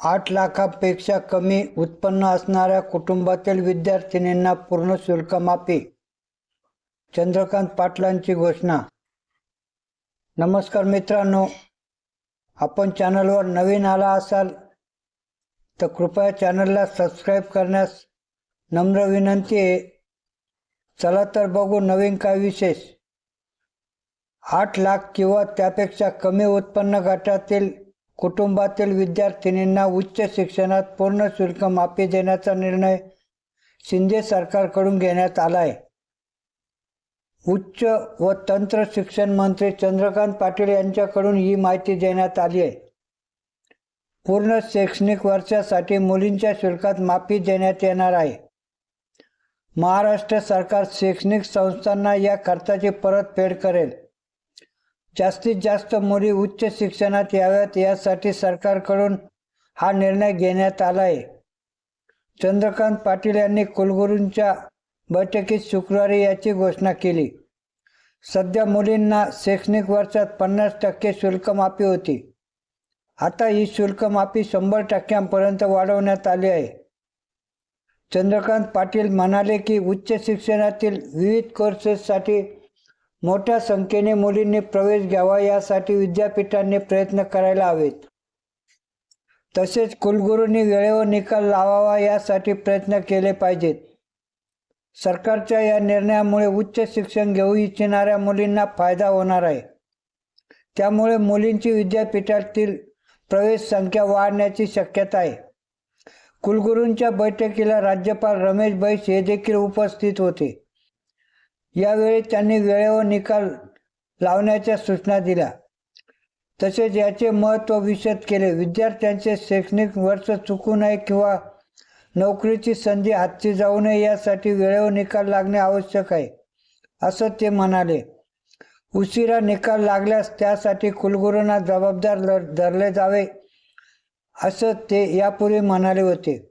आठ लाखापेक्षा कमी उत्पन्न असणाऱ्या कुटुंबातील विद्यार्थिनींना पूर्ण शुल्क माफी. चंद्रकांत पाटलांची घोषणा. नमस्कार मित्रांनो आपण चॅनलवर नवीन आला असाल तर कृपया चॅनलला सबस्क्राईब करण्यास नम्र विनंती आहे. चला तर बघू नवीन काय विशेष. आठ लाख किंवा त्यापेक्षा कमी उत्पन्न गटातील कुटुंबातील विद्यार्थिनींना उच्च शिक्षणात पूर्ण शुल्क माफी देण्याचा निर्णय शिंदे सरकारकडून घेण्यात आला आहे उच्च व तंत्र शिक्षण मंत्री चंद्रकांत पाटील यांच्याकडून ही माहिती देण्यात आली आहे. पूर्ण शैक्षणिक वर्षासाठी मुलींच्या शुल्कात माफी देण्यात येणार आहे. महाराष्ट्र सरकार शैक्षणिक संस्थांना या खर्चाची परतफेड करेल. जास्तीत जास्त मुली उच्च शिक्षणात याव्यात यासाठी सरकारकडून हा निर्णय घेण्यात आला आहे चंद्रकांत पाटील यांनी कुलगुरूंच्या बैठकीत शुक्रवारी याची घोषणा केली. सध्या मुलींना शैक्षणिक वर्षात पन्नास टक्के शुल्कमाफी होती. आता ही शुल्कमाफी शंभर टक्क्यांपर्यंत वाढवण्यात आली आहे. चंद्रकांत पाटील म्हणाले की उच्च शिक्षणातील विविध कोर्सेससाठी मोठ्या संख्येने मुलींनी प्रवेश घ्यावा यासाठी विद्यापीठांनी प्रयत्न करायला हवेत. तसेच कुलगुरूंनी वेळेवर निकाल लावावा यासाठी प्रयत्न केले पाहिजेत. सरकारच्या या निर्णयामुळे उच्च शिक्षण घेऊ इच्छिणाऱ्या मुलींना फायदा होणार आहे. त्यामुळे मुलींची विद्यापीठातील प्रवेश संख्या वाढण्याची शक्यता आहे. कुलगुरूंच्या बैठकीला राज्यपाल रमेश बैस हे देखील उपस्थित होते. यावेळी त्यांनी वेळेवर निकाल लावण्याच्या सूचना दिल्या. तसेच याचे महत्त्व विशद केले. विद्यार्थ्यांचे शैक्षणिक वर्ष चुकू नये किंवा नोकरीची संधी हातची जाऊ नये यासाठी वेळेवर निकाल लागणे आवश्यक आहे असं ते म्हणाले. उशिरा निकाल लागल्यास त्यासाठी कुलगुरूंना जबाबदार ल- धरले जावे असं ते यापूर्वी म्हणाले होते.